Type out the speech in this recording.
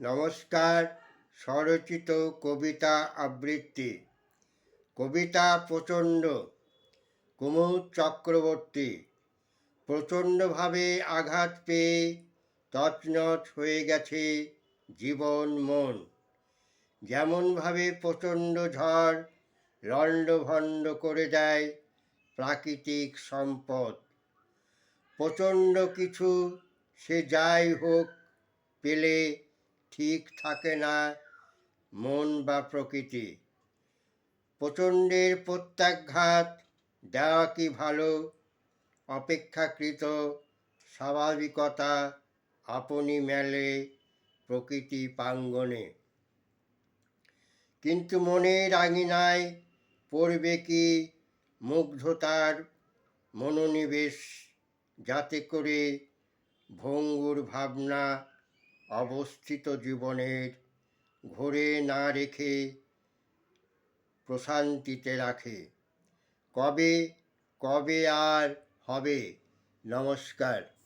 নমস্কার, স্বরচিত কবিতা আবৃত্তি। কবিতা প্রচণ্ড, কুমুদ চক্রবর্তী। প্রচণ্ডভাবে আঘাত পেয়ে তছনছ হয়ে গেছে জীবন মন। যেমনভাবে প্রচণ্ড ঝড় লণ্ডভণ্ড করে দেয় প্রাকৃতিক সম্পদ। প্রচণ্ড কিছু সে যাই হোক পেলে ঠিক থাকে না মন বা প্রকৃতি। প্রচণ্ডের প্রত্যাঘাত, দেওয়া কি ভালো? অপেক্ষাকৃত স্বাভাবিকতা আপনি মেলে প্রকৃতি প্রাঙ্গণে। কিন্তু মনের আঙিনায় পড়বে কি মুগ্ধতার মনোনিবেশ, যাতে করে ভঙ্গুর ভাবনা অবস্থিত জীবনের ঘোরে না রেখে প্রশান্তিতে রাখে। কবে কবে আর হবে? নমস্কার।